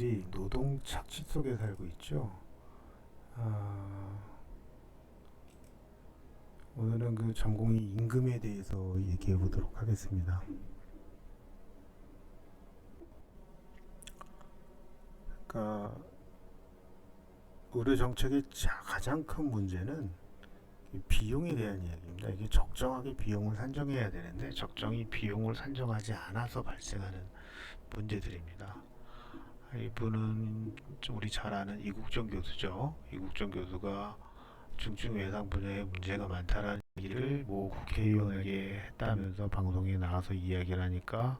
의사들이 노동 착취 속에 살고 있죠. 아, 오늘은 그 전공의 임금에 대해서 얘기해 보도록 하겠습니다. 그러니까 의료 정책의 자- 가장 큰 문제는 이 비용에 대한 이야기입니다. 이게 적정하게 비용을 산정해야 되는데 적정히 비용을 산정하지 않아서 발생하는 문제들입니다. 이분은 우리 잘 아는 이국정 교수죠. 이국정 교수가 중증 외상 분야에 문제가 많다는 얘기를 모 국회의원에게 했다면서 방송에 나가서 이야기를 하니까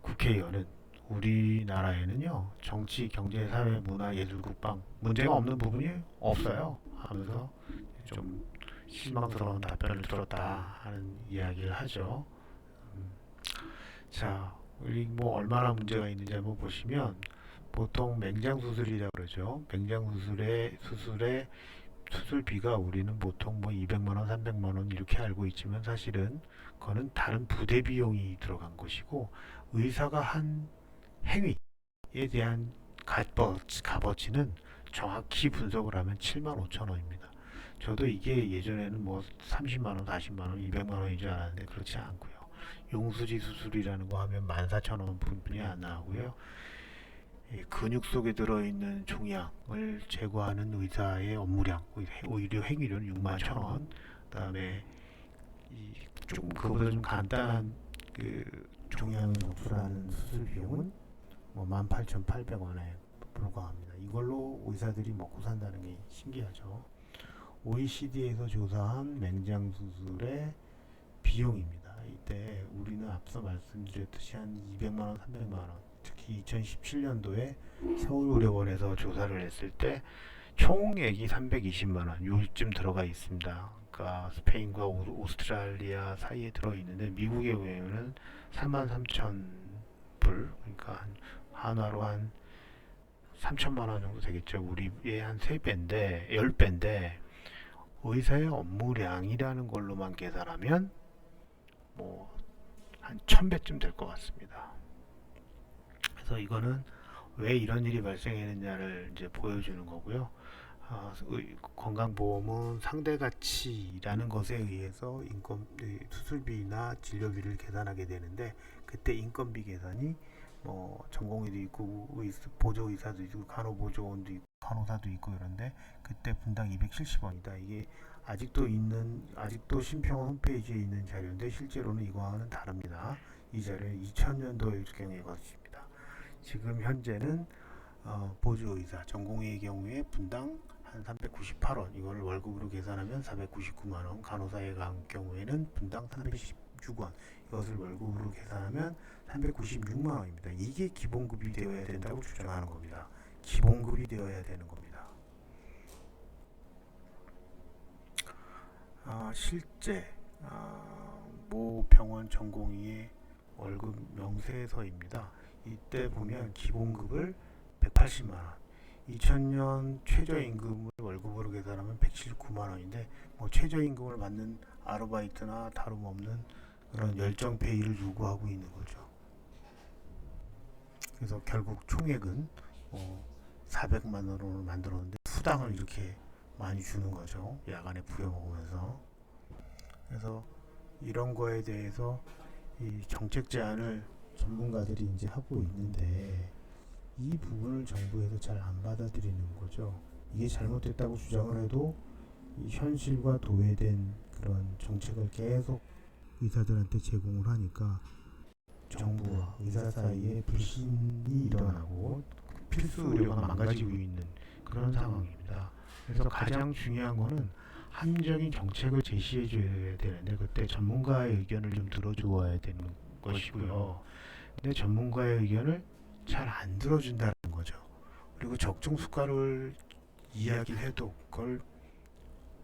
국회의원은 우리나라에는요 정치, 경제, 사회, 문화, 예술, 국방 문제가 없는 부분이 없어요 하면서 좀 실망스러운 답변을 들었다 하는 이야기를 하죠. 음, 자, 뭐 얼마나 문제가 있는지 한번 보시면 보통 맹장 수술이라고 그러죠. 맹장 수술의 수술의 수술비가 우리는 보통 뭐 200만 원, 300만 원 이렇게 알고 있지만 사실은 그거는 다른 부대 비용이 들어간 것이고 의사가 한 행위에 대한 값어치, 값어치는 정확히 분석을 하면 7만 5천 원입니다. 저도 이게 예전에는 뭐 30만 원, 40만 원, 200만 원인 줄 알았는데 그렇지 않고요. 용수지 수술이라는 거 하면 14,000원 분이 안 나오고요. 이 근육 속에 들어있는 종양을 제거하는 의사의 업무량, 오히려 행위료는 6만 1,000원. 그다음에 이좀 그보다 좀 간단한 그 종양을 노출하는 수술 비용은 뭐 18,800원에 불과합니다. 이걸로 의사들이 먹고 산다는 게 신기하죠. OECD에서 조사한 맹장 수술의 비용입니다. 이때 우리는 앞서 말씀드렸듯이 한 200만 원, 300만 원, 특히 2017년도에 서울의료원에서 조사를 했을 때 총액이 320만 원 요쯤 들어가 있습니다. 그러니까 스페인과 오- 오스트랄리아 사이에 들어 있는데 미국의 경우에는 3만 3천 불, 그러니까 한 한화로 한 3천만 원 정도 되겠죠. 우리의 한 3배인데, 10배인데, 의사의 업무량이라는 걸로만 계산하면, 뭐, 한 1000배쯤 될 것 같습니다. 그래서 이거는 왜 이런 일이 발생했느냐를 이제 보여주는 거고요. 아, 의- 건강보험은 상대가치라는 것에 의해서 인건 이 수술비나 진료비를 계산하게 되는데 그때 인건비 계산이 뭐 전공의도 있고 의- 보조 의사도 있고 간호 보조원도 있고 간호사도 있고 이런데 그때 분당 270원이다. 이게 아직도 있는 아직도 심평원 홈페이지에 있는 자료인데 실제로는 이거와는 다릅니다. 이 자료는 2000년도의 경우의 것입니다. 지금 현재는 어, 보조 의사 전공의의 경우에 분당 한 398원 이걸 월급으로 계산하면 499만 원 간호사의 강- 경우에는 분당 316원 이것을 월급으로 계산하면 396만 원입니다. 이게 기본급이 되어야 된다고 주장하는 겁니다. 기본급이 되어야 되는 겁니다. 아, 실제 아, 모 병원 전공의의 월급 명세서입니다. 이때 보면 기본급을 180만 원, 2000년 최저임금을 월급으로 계산하면 179만 원인데 뭐 최저임금을 받는 아르바이트나 다름없는 그런 열정 페이를 요구하고 있는 거죠. 그래서 결국 총액은 어, 400만 원으로 만들었는데 수당을 이렇게 많이 주는 거죠. 야간에 부려먹으면서. 그래서 이런 거에 대해서 이 정책 제안을 전문가들이 이제 하고 있는데 이 부분을 정부에서 잘 안 받아들이는 거죠. 이게 잘못됐다고 주장을 해도 이 현실과 도외된 그런 정책을 계속 의사들한테 제공을 하니까 정부와 의사 사이에 불신이 일어나고 필수 의료가 망가지고 있는 그런 상황입니다. 그래서 가장 중요한 거는 합리적인 정책을 제시해 줘야 되는데 그때 전문가의 의견을 좀 들어주어야 되는 것이고요. 근데 전문가의 의견을 잘 안 들어준다는 거죠. 그리고 적정 수가를 이야기를 해도 그걸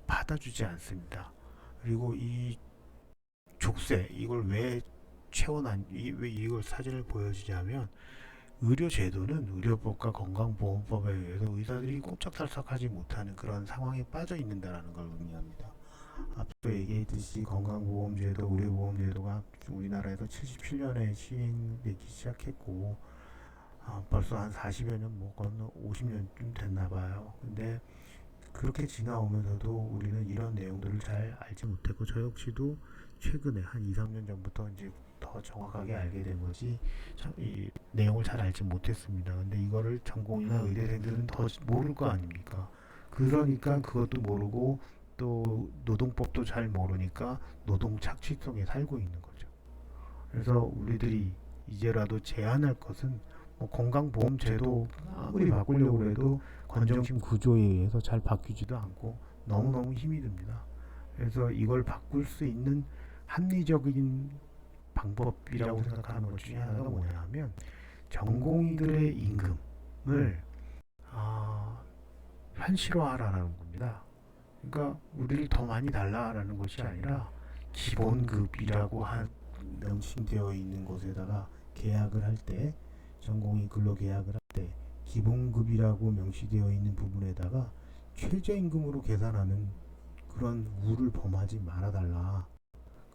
받아주지 않습니다. 그리고 이 족쇄 이걸 왜 채워난 이, 왜 이걸 사진을 보여주냐면 의료 제도는 의료법과 건강보험법에 의해서 의사들이 꼼짝달싹하지 못하는 그런 상황에 빠져 있는다라는 걸 의미합니다. 앞서 얘기했듯이 건강보험제도, 의료보험제도가 우리나라에서 77년에 시행되기 시작했고 어, 벌써 한 40여 년, 뭐 건너 50년쯤 됐나 봐요. 근데 그렇게 지나오면서도 우리는 이런 내용들을 잘 알지 못했고 저 역시도 최근에 한 2, 3년 전부터 이제 더 정확하게 알게 된 거지 참이 내용을 잘 알지 못했습니다. 근데 이거를 전공이나 의대생들은 더 모를 거 아닙니까? 그러니까 그것도 모르고 또 노동법도 잘 모르니까 노동 착취 속에 살고 있는 거죠. 그래서 우리들이 이제라도 제한할 것은 뭐 건강보험 제도 아무리 바꾸려고 해도 건정심 구조에 의해서 잘 바뀌지도 않고 너무너무 힘이 듭니다. 그래서 이걸 바꿀 수 있는 합리적인 방법이라고 생각하는 것 중에 하나가 뭐냐면 전공의들의 임금을 아, 현실화하라는 겁니다. 그러니까 우리를 더 많이 달라라는 것이 아니라 기본급이라고 한 명칭되어 있는 곳에다가 계약을 할 때 전공의 근로 계약을 할 때 기본급이라고 명시되어 있는 부분에다가 최저임금으로 계산하는 그런 우를 범하지 말아달라.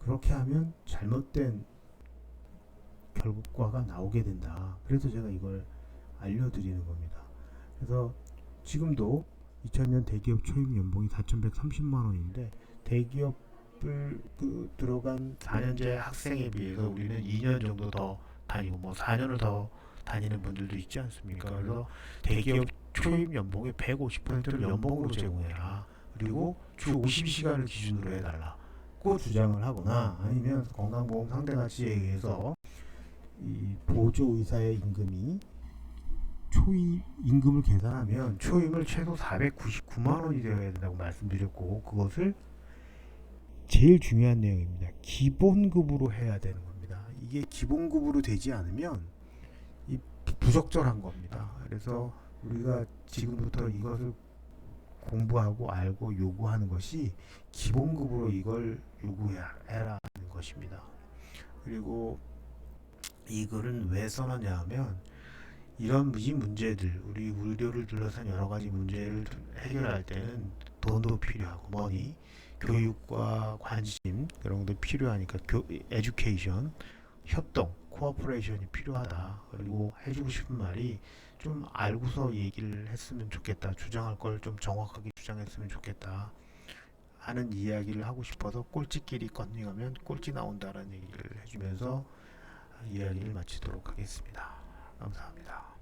그렇게 하면 잘못된 결과가 나오게 된다. 그래서 제가 이걸 알려드리는 겁니다. 그래서 지금도 2000년 대기업 초임 연봉이 4,130만 원인데 대기업을 그 들어간 4년제 학생에 비해서 우리는 2년 정도 더 다니고 뭐 4년을 더 다니는 분들도 있지 않습니까? 그래서 대기업 초임 연봉의 150%를 연봉으로 제공해라. 그리고 주 50시간을 기준으로 해달라. 고 주장을 하거나 아니면 건강보험 상대가치에 의해서 이 보조 의사의 임금이 초임 임금을 계산하면 초임을 최소 499만 원이 되어야 된다고 말씀드렸고 그것을 제일 중요한 내용입니다. 기본급으로 해야 되는 겁니다. 이게 기본급으로 되지 않으면 이 부적절한 겁니다. 그래서 우리가 지금부터 이것을 공부하고 알고 요구하는 것이 기본급으로 이걸 요구해라 하는 것입니다. 그리고 이거는 왜 써놨냐 하면 이런 이 문제들 우리 의료를 둘러싼 여러 가지 문제를 해결할 때는 돈도 필요하고 머니 교육과 관심 그런 것도 필요하니까 교 에듀케이션 협동 코어퍼레이션이 필요하다 그리고 해주고 싶은 말이 좀 알고서 얘기를 했으면 좋겠다. 주장할 걸 좀 정확하게 주장했으면 좋겠다. 하는 이야기를 하고 싶어서 꼴찌끼리 건닝하면 꼴찌 나온다라는 얘기를 해주면서 이야기를 마치도록 하겠습니다. 감사합니다